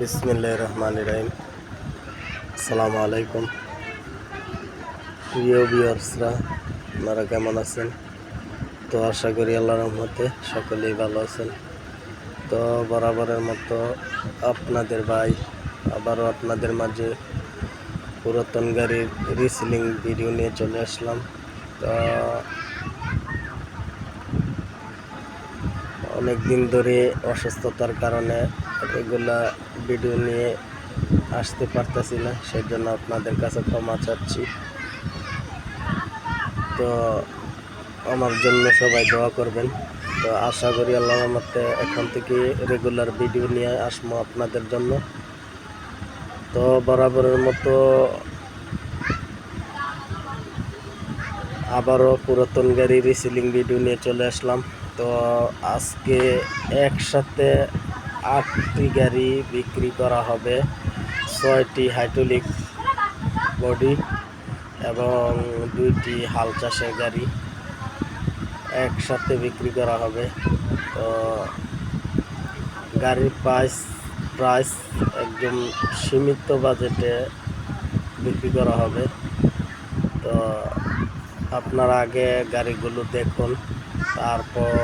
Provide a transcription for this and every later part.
বিসমিল্লাহ রহমান রাহিম। আসসালামু আলাইকুম। প্রিয় বিয়ার্সরা আপনারা কেমন আছেন? তো আশা করি আল্লাহ রহমতে সকলেই ভালো আছেন। তো বরাবরের মতো আপনাদের ভাই, আবারও আপনাদের মাঝে পুরাতন গাড়ির রিসিলিং ভিডিও নিয়ে চলে আসলাম। তো অনেক দিন ধরে অসুস্থতার কারণে এগুলা ভিডিও নিয়ে আসতে পারতেছি না সেই জন্য আপনাদের কাছে ক্ষমা চাচ্ছি। তো আমার জন্য সবাই দোয়া করবেন। তো আশা করি আল্লাহ মতে এখন থেকে রেগুলার ভিডিও নিয়ে আসব আপনাদের জন্য। তো বরাবরের মতো আবারও পুরাতন গাড়ি রিসিলিং ভিডিও নিয়ে চলে আসলাম। তো আজকে একসাথে আটটি গাড়ি বিক্রি করা হবে, ছয়টি হাইড্রোলিক বডি এবং দুইটি হাল চাষের গাড়ি একসাথে বিক্রি করা হবে। তো গাড়ির প্রাইস প্রাইস একদম সীমিত বাজেটে বিক্রি করা হবে। তো আপনারা আগে গাড়িগুলো দেখুন। তারপর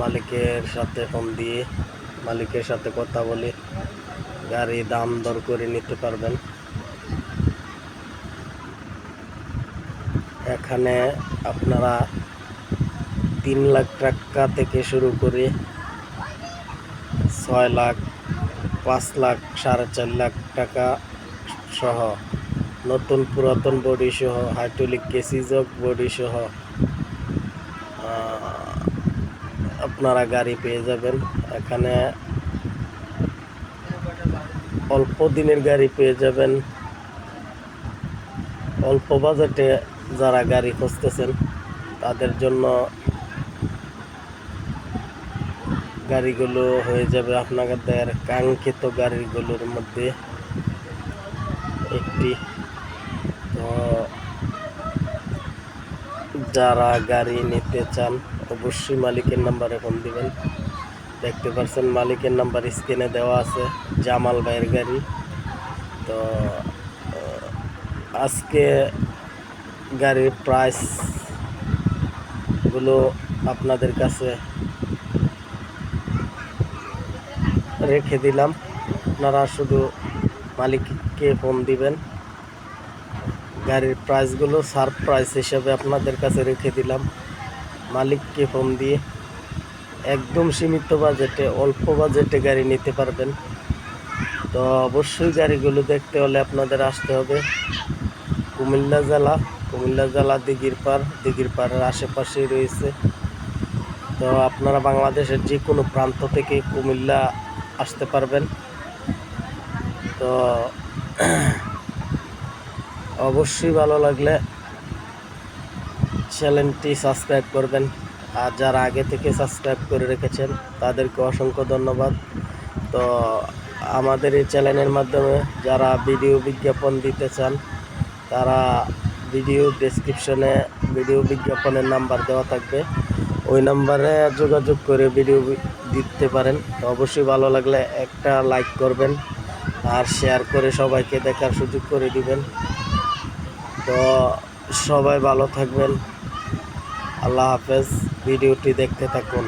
মালিকের সাথে ফোন দিয়ে মালিকের সাথে কথা বলে গাড়ি দাম দর করে নিতে পারবেন। এখানে আপনারা তিন লাখ টাকা থেকে শুরু করে ছয় লাখ, পাঁচ লাখ, সাড়ে চার লাখ টাকা সহ নতুন পুরাতন বডি সহ হাইড্রোলিক কেসিজক বডি সহ আপনারা গাড়ি পেয়ে যাবেন। এখানে অল্প দিনের গাড়ি পেয়ে যাবেন। অল্প বাজেটে যারা গাড়ি খুঁজতেছেন, তাদের জন্য গাড়িগুলো হয়ে যাবে আপনাদের কাঙ্ক্ষিত গাড়িগুলোর মধ্যে একটি। যারা গাড়ি নিতে চান অবশ্যই মালিকের নাম্বারে ফোন দিবেন। দেখতে পাচ্ছেন মালিকের নাম্বার স্ক্রিনে দেওয়া আছে, জামাল ভাইয়ের গাড়ি। তো আজকে গাড়ির প্রাইসগুলো আপনাদের কাছে রেখে দিলাম। আপনারা শুধু মালিককে ফোন দিবেন। গাড়ির প্রাইসগুলো সার প্রাইস হিসাবে আপনাদের কাছে রেখে দিলাম। মালিককে ফোন দিয়ে একদম সীমিত বাজেটে, অল্প বাজেটে গাড়ি নিতে পারবেন। তো অবশ্যই গাড়িগুলো দেখতে হলে আপনাদের আসতে হবে কুমিল্লা জেলা। কুমিল্লা জেলা দিঘির পাড় দিঘির পাড়ের আশেপাশেই রয়েছে। তো আপনারা বাংলাদেশের যে কোনো প্রান্ত থেকে কুমিল্লা আসতে পারবেন। তো অবশ্যই ভালো লাগলে চ্যানেলটি সাবস্ক্রাইব করবেন। আর যারা আগে থেকে সাবস্ক্রাইব করে রেখেছেন, তাদেরকে অসংখ্য ধন্যবাদ। তো আমাদের এই চ্যানেলের মাধ্যমে যারা ভিডিও বিজ্ঞাপন দিতে চান, তারা ভিডিও ডেসক্রিপশনে ভিডিও বিজ্ঞাপনের নাম্বার দেওয়া থাকবে। ওই নাম্বারে যোগাযোগ করে ভিডিও দিতে পারেন। তো অবশ্যই ভালো লাগলে একটা লাইক করবেন আর শেয়ার করে সবাইকে দেখার সুযোগ করে দিবেন। তো সবাই ভালো থাকবেন। আল্লাহ হাফেজ। ভিডিওটি দেখতে থাকুন।